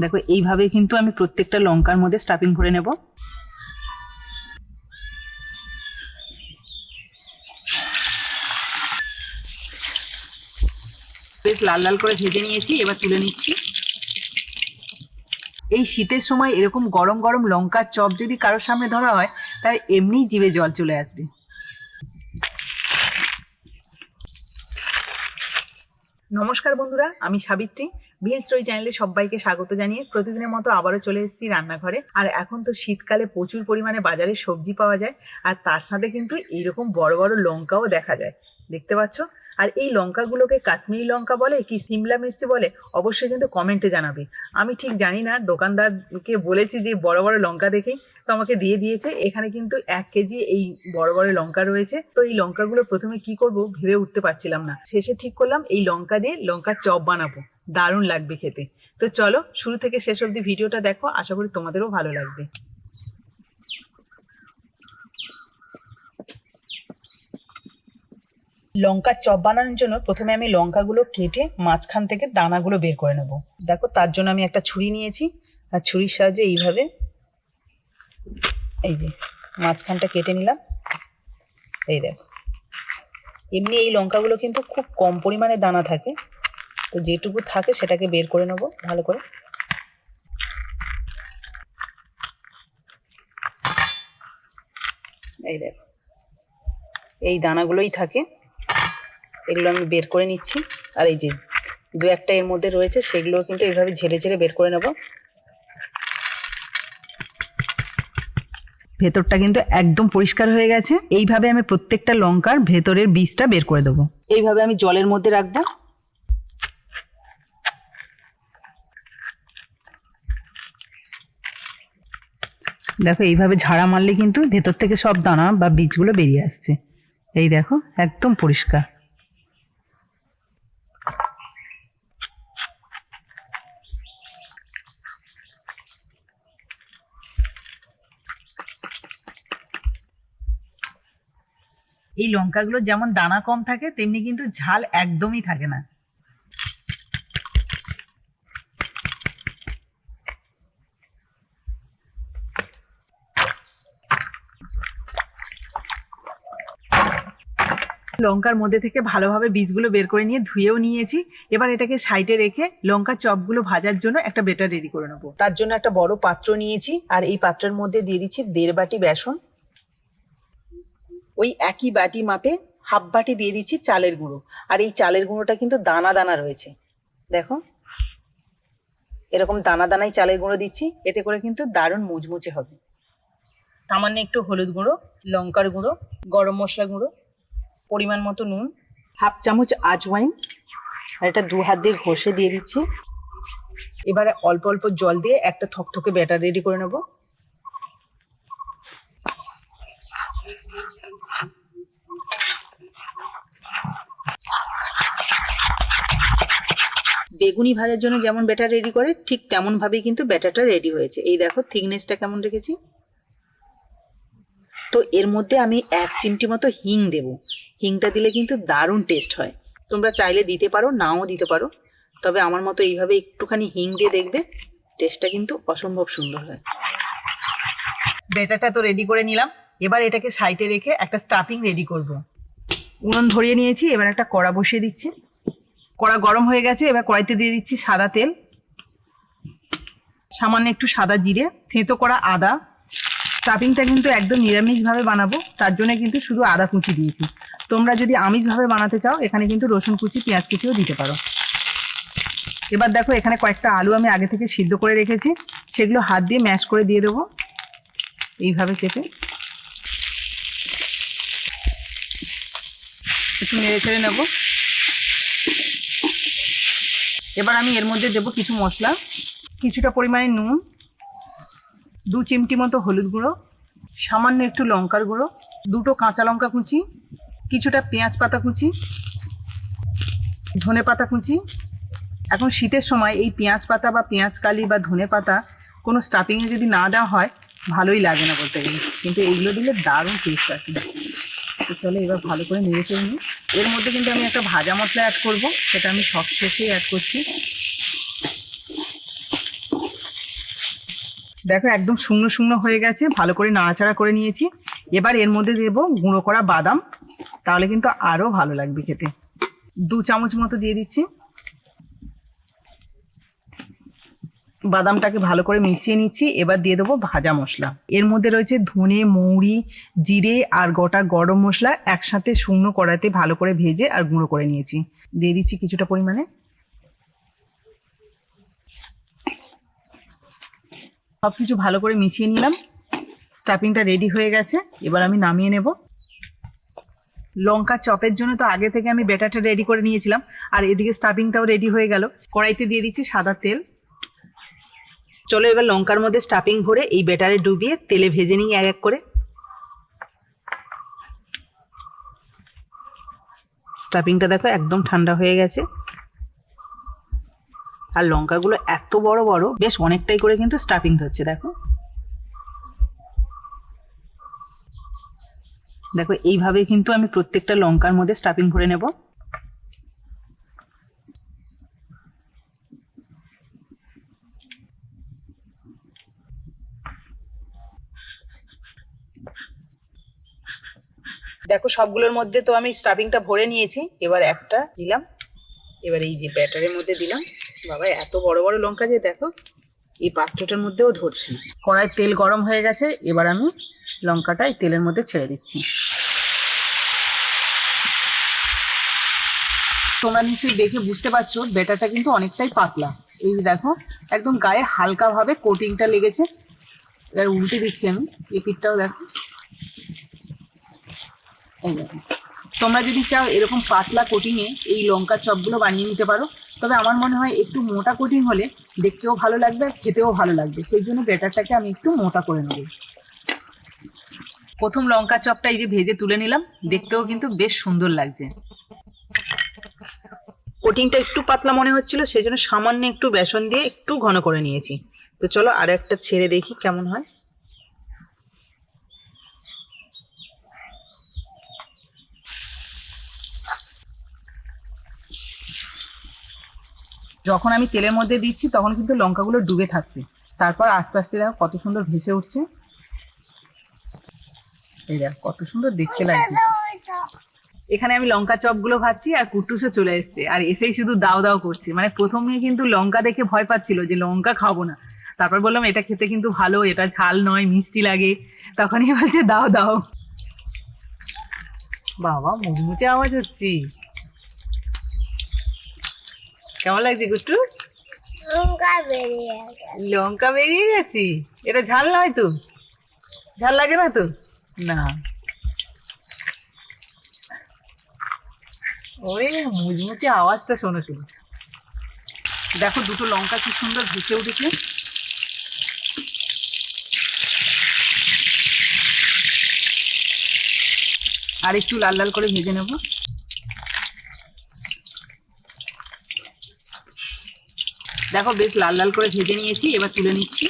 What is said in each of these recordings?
দেখো, এইভাবে কিন্তু আমি প্রত্যেকটা লঙ্কার মধ্যে স্টাফিং করে নেব। বেশ লাল লাল করে ভেজে নিয়েছি, এবার তুলে নিচ্ছি। এই শীতের সময় এরকম গরম গরম লঙ্কার চপ যদি কারোর সামনে ধরা হয় তাই এমনিই জিভে জল চলে আসবে। নমস্কার বন্ধুরা, আমি সাবিত্রী। বিএস স্টোরি চ্যানেলে সবাইকে স্বাগত জানিয়ে প্রতিদিনের মতো আবারও চলে এসেছি রান্নাঘরে। আর এখন তো শীতকালে প্রচুর পরিমাণে বাজারে সবজি পাওয়া যায়, আর তার সাথে কিন্তু এইরকম বড় বড় লঙ্কাও দেখা যায়। দেখতে পাচ্ছ? আর এই লঙ্কাগুলোকে কাশ্মীরি লঙ্কা বলে কি সিমলা মির্চি বলে অবশ্যই কিন্তু কমেন্টে জানাবে। আমি ঠিক জানি না, দোকানদারকে বলেছি যে বড় বড় লঙ্কা দেখেই তো আমাকে দিয়ে দিয়েছে। এখানে কিন্তু এক কেজি এই বড় বড় লঙ্কা রয়েছে। তো এই লঙ্কাগুলো প্রথমে কি করব ভেবে উঠতে পারছিলাম না। শেষে ঠিক করলাম এই লঙ্কা দিয়ে লঙ্কার চপ বানাবো। দারুণ লাগবে খেতে। তো চলো শুরু থেকে শেষ অবধি ভিডিওটা দেখো। আশা করি তোমাদেরও ভালো লাগবে। লঙ্কার চপ বানানোর জন্য প্রথমে আমি লঙ্কাগুলো কেটে মাঝখান থেকে দানাগুলো বের করে নেব। দেখো তার জন্য আমি একটা ছুরি নিয়েছি। আর ছুরির সাহায্যে এইভাবে এই যে, মাঝখানটা কেটে নিলাম। এই দেখো। এমনি এই লঙ্কাগুলো কিন্তু খুব কম পরিমাণে দানা থাকে। তো যেটুকু থাকে সেটাকে বের করে নেব ভালো করে। এই দেখো। এই দানাগুলোই থাকে। এগুলো আমি বের করে নিচ্ছি। আর এই যে দু একটা এর মধ্যে রয়েছে সেগুলো কিন্তু এইভাবে ঝেড়ে ঝেড়ে বের করে নেব। ভেতরটা কিন্তু একদম পরিষ্কার হয়ে গেছে। এইভাবে আমি প্রত্যেকটা লঙ্কার ভেতরের বীজটা বের করে দেবো। এইভাবে আমি জলের মধ্যে রাখব। দেখো, এইভাবে ঝাড়া মারলে কিন্তু ভেতর থেকে সব দানা বা বীজগুলো বেরিয়ে আসছে। এই দেখো, একদম পরিষ্কার। এই লঙ্কাগুলো যেমন দানা কম থাকে, তেমনি কিন্তু ঝাল একদমই থাকে না। লঙ্কার মধ্যে থেকে ভালোভাবে বীজগুলো বের করে নিয়ে ধুয়েও নিয়েছি। এবার এটাকে সাইডে রেখে লঙ্কার চপগুলো ভাজার জন্য একটা বেটার রেডি করে নেব। তার জন্য একটা বড় পাত্র নিয়েছি, আর এই পাত্রের মধ্যে দিয়ে দিচ্ছি দেড় বাটি বেসন। ওই একই বাটি মাপে হাফ বাটি দিয়ে দিচ্ছি চালের গুঁড়ো। আর এই চালের গুঁড়োটা কিন্তু দানা দানা রয়েছে। দেখো, এরকম দানা দানাই চালের গুঁড়ো দিচ্ছি, এতে করে কিন্তু দারুণ মুচমুচে হবে। সামান্য একটু হলুদ গুঁড়ো, লঙ্কার গুঁড়ো, গরম মশলা গুঁড়ো, পরিমাণ মতো নুন হাফ চামচ আজওয়াইন আর এটা দু হাত দিয়ে ঘষে দিয়ে দিচ্ছি। এবারে অল্প অল্প জল দিয়ে একটা থকথকে ব্যাটার রেডি করে নেব। বেগুনি ভাজার জন্য যেমন ব্যাটার রেডি করে, ঠিক তেমন ভাবেই কিন্তু ব্যাটারটা রেডি হয়েছে। এই দেখো থিকনেসটা কেমন রেখেছি? তো এর মধ্যে আমি এক চিমটি মতো হিং দেব। হিংটা দিলে কিন্তু দারুণ টেস্ট হয়। তোমরা চাইলে দিতে পারো, নাও দিতে পারো। তবে আমার মতো এইভাবে একটুখানি হিং দিয়ে দেখবে টেস্টটা কিন্তু অসম্ভব সুন্দর হয়। ব্যাটারটা তো রেডি করে নিলাম। এবার এটাকে সাইডে রেখে একটা স্টাফিং রেডি করব। উনুন ধরিয়ে নিয়েছি, এবার একটা কড়া বসিয়ে দিচ্ছি। কড়া গরম হয়ে গেছে, এবার কড়াইতে দিয়ে দিচ্ছি সাদা তেল। সামান্য একটু সাদা জিরে, থেঁতো করা আদা। স্টাফিংটা কিন্তু একদম নিরামিষভাবে বানাবো, তার জন্য কিন্তু শুধু আদা কুচি দিয়েছি। তোমরা যদি আমিষভাবে বানাতে চাও, এখানে কিন্তু রসুন কুচি, পেঁয়াজ কুচিও দিতে পারো। এবার দেখো, এখানে কয়েকটা আলু আমি আগে থেকে সিদ্ধ করে রেখেছি। সেগুলো হাত দিয়ে ম্যাশ করে দিয়ে দেবো। এইভাবে চেপে। একটু নেড়ে ছেড়ে নেব। এবার আমি এর মধ্যে দেবো কিছু মশলা, কিছুটা পরিমাণে নুন, দু চিমটি মতো হলুদ গুঁড়ো, সামান্য একটু লঙ্কার গুঁড়ো, দুটো কাঁচা লঙ্কা কুচি, কিছুটা পেঁয়াজ পাতা কুচি, ধনে পাতা কুচি। এখন শীতের সময় এই পেঁয়াজ পাতা বা পেঁয়াজ কালি বা ধনে পাতা কোনো স্টাফিংয়ে যদি না দেওয়া হয়, ভালোই লাগে না বলতে গেলে। কিন্তু এইগুলো দিলে দারুণ টেস্ট আছে তো চলো এবার ভালো করে নেড়ে চেড়ে নিই। এর মধ্যে কিন্তু আমি একটা ভাজা মশলা অ্যাড করব, সেটা আমি সব শেষেই অ্যাড করছি। দেখো একদম শুকনো শুকনো হয়ে গেছে, ভালো করে নাড়াচাড়া করে নিয়েছি। এবার এর মধ্যে দেব গুঁড়ো করা বাদাম, তাহলে কিন্তু আরও ভালো লাগবে খেতে। দু চামচ মতো দিয়ে দিচ্ছি। বাদামটাকে ভালো করে মিশিয়ে নিচ্ছি। এবার দিয়ে দেবো ভাজা মশলা। এর মধ্যে রয়েছে ধনে, মৌরি, জিরে আর গোটা গরম মশলা একসাথে শুকনো কড়াইতে ভালো করে ভেজে আর গুঁড়ো করে নিয়েছি। দিয়ে দিচ্ছি কিছুটা পরিমাণে। সব কিছু ভালো করে মিশিয়ে নিলাম। স্টাফিংটা রেডি হয়ে গেছে। এবার আমি নামিয়ে নেব। লঙ্কা চপের জন্য তো আগে থেকে আমি ব্যাটারটা রেডি করে নিয়েছিলাম। আর এদিকে স্টাফিংটাও রেডি হয়ে গেল। কড়াইতে দিয়ে দিচ্ছি সাদা তেল। চলো এবার লঙ্কার মধ্যে স্টাফিং ভরে এই ব্যাটারে ডুবিয়ে তেলে ভেজে নিই এক এক করে। স্টাফিংটা দেখো একদম ঠান্ডা হয়ে গেছে। আর লঙ্কাগুলো এত বড় বড়, বেশ অনেকটাই করে কিন্তু স্টাফিং ধরছে, দেখো। দেখো, এইভাবে কিন্তু আমি প্রত্যেকটা লঙ্কার মধ্যে স্টাফিং ভরে নেব। দেখো, সবগুলোর মধ্যে তো আমি স্টাফিংটা ভরে নিয়েছি। এবার একটা দিলাম। এবার এই যে ব্যাটারের মধ্যে দিলাম। বাবা, এত বড় বড় লঙ্কা যে দেখো, এই পাত্রটার মধ্যেও ধরছে না। কড়াই তেল গরম হয়ে গেছে, এবার আমি লঙ্কাটা এই তেলের মধ্যে ছেড়ে দিচ্ছি। তোমরা নিশ্চয়ই দেখে বুঝতে পারছ, ব্যাটারটা কিন্তু অনেকটাই পাতলা। এই দেখো, একদম গায়ে হালকাভাবে কোটিংটা লেগেছে। এবার উল্টে দিচ্ছি আমি, এই পিঠটাও দেখো। তোমরা যদি চাও এরকম পাতলা কোটিংয়ে এই লঙ্কার চপগুলো বানিয়ে নিতে পারো, তবে আমার মনে হয় একটু মোটা কোটিং হলে দেখতেও ভালো লাগবে আর খেতেও ভালো লাগবে। সেই জন্য ব্যাটারটাকে আমি একটু মোটা করে নেব। প্রথম লঙ্কা চপটা এই যে ভেজে তুলে নিলাম, দেখতেও কিন্তু বেশ সুন্দর লাগছে। কোটিংটা একটু পাতলা মনে হচ্ছিল, সেই জন্য সামান্য একটু বেসন দিয়ে একটু ঘন করে নিয়েছি। তো চলো আর একটা ছেড়ে দেখি কেমন হয়। যখন আমি তেলের মধ্যে দিচ্ছি, তখন কিন্তু লঙ্কাগুলো ডুবে থাকছে। তারপর আস্তে আস্তে দেখো কত সুন্দর ভেসে উঠছে। এই দেখ কত সুন্দর দেখতে লাগছে। এখানে আমি লঙ্কা চপগুলো ভাজছি আর কুট্টুসও চলে এসছে। আর এসেই শুধু দাও দাও করছে। মানে প্রথমে কিন্তু লঙ্কা দেখে ভয় পাচ্ছিল যে লঙ্কা খাব না। তারপর বললাম, এটা খেতে কিন্তু ভালো, এটা ঝাল নয়, মিষ্টি লাগে। তখনই বলছে, দাও দাও। বাবা, মুচমুচে আওয়াজ হচ্ছে। কেমন লাগছে গুট্টু লঙ্কা বেরিয়ে গেছে। লঙ্কা বেরিয়ে গেছি? এটা ঝাল নয় তো? ঝাল লাগে না তো? না। ওই মুচমুচে আওয়াজটা শোনো শুধু দেখো দুটো লঙ্কা কি সুন্দর ভেসে উঠেছে। আর একটু লাল লাল করে ভেজে নেব। দেখো বেশ লাল লাল করে ভেজে নিয়েছি, এবার তুলে নিচ্ছি।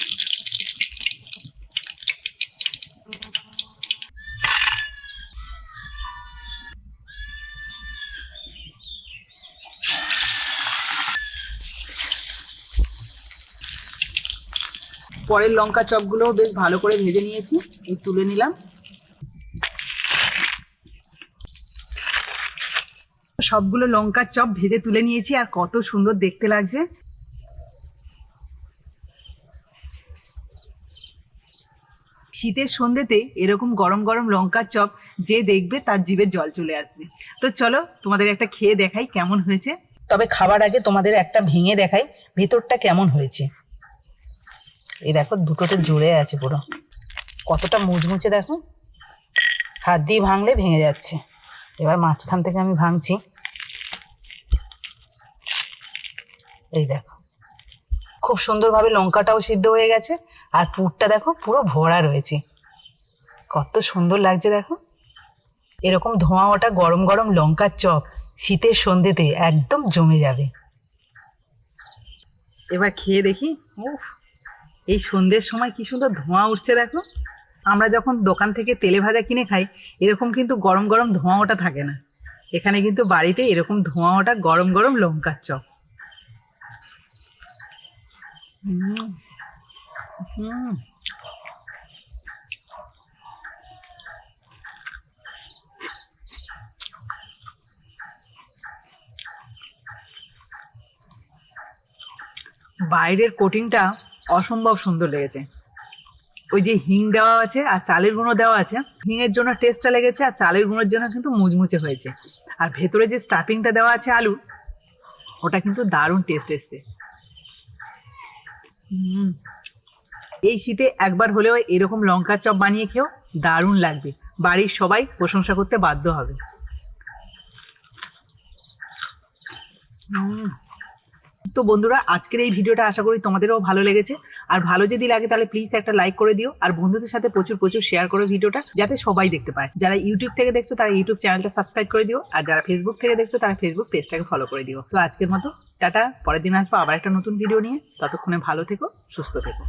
পরের লঙ্কা চপগুলোও বেশ ভালো করে ভেজে নিয়েছি, এই তুলে নিলাম। সবগুলো লঙ্কার চপ ভেজে তুলে নিয়েছি, আর কত সুন্দর দেখতে লাগছে। শীতের সন্ধ্যেতে এরকম গরম গরম লঙ্কার চপ যে দেখবে তার জিভে জল চলে আসবে। তো চলো তোমাদের একটা খেয়ে দেখাই কেমন হয়েছে। তবে খাবার আগে তোমাদের একটা ভেঙে দেখাই ভেতরটা কেমন হয়েছে। এই দেখো দুটোতে জুড়ে আছে পুরো। কতটা মুচমুচে দেখো। হাত দিয়ে ভাঙলে ভেঙে যাচ্ছে। এবার মাঝখান থেকে আমি ভাঙছি। এই দেখো। খুব সুন্দরভাবে লঙ্কাটাও সিদ্ধ হয়ে গেছে, আর পুরটা দেখো পুরো ভরা রয়েছে। কত সুন্দর লাগছে দেখো। এরকম ধোঁয়া ওটা গরম গরম লঙ্কার চপ শীতের সন্ধ্যেতে একদম জমে যাবে। এবার খেয়ে দেখি এই সন্ধ্যের সময় কি সুন্দর ধোঁয়া উঠছে দেখো। আমরা যখন দোকান থেকে তেলে ভাজা কিনে খাই, এরকম কিন্তু গরম গরম ধোঁয়া ওটা থাকে না। এখানে কিন্তু বাড়িতে এরকম ধোঁয়া ওটা গরম গরম লঙ্কার চপ। বাইরের কোটিংটা অসম্ভব সুন্দর লেগেছে। ওই যে হিং দেওয়া আছে আর চালের গুঁড়ো দেওয়া আছে হিংয়ের জন্য টেস্টটা লেগেছে আর চালের গুঁড়োর জন্য কিন্তু মুচমুচে হয়েছে। আর ভেতরে যে স্টাফিংটা দেওয়া আছে আলু, ওটা কিন্তু দারুণ টেস্ট এসছে। এই শীতে একবার হলেও এরকম লঙ্কার চপ বানিয়ে খেও দারুণ লাগবে। বাড়ির সবাই প্রশংসা করতে বাধ্য হবে। তো বন্ধুরা আজকের এই ভিডিওটা আশা করি তোমাদেরও ভালো লেগেছে। আর ভালো যদি লাগে তাহলে প্লিজ একটা লাইক করে দিও। আর বন্ধুদের সাথে প্রচুর প্রচুর শেয়ার করো ভিডিওটা যাতে সবাই দেখতে পায়। যারা ইউটিউব থেকে দেখছ তারা ইউটিউব চ্যানেলটা সাবস্ক্রাইব করে দিও। আর যারা ফেসবুক থেকে দেখছ তারা ফেসবুক পেজটাকে ফলো করে দিও। তো আজকের মতো টাটা পরের দিন আসব আবার একটা নতুন ভিডিও নিয়ে। ততক্ষণে ভালো থেকো সুস্থ থেকো।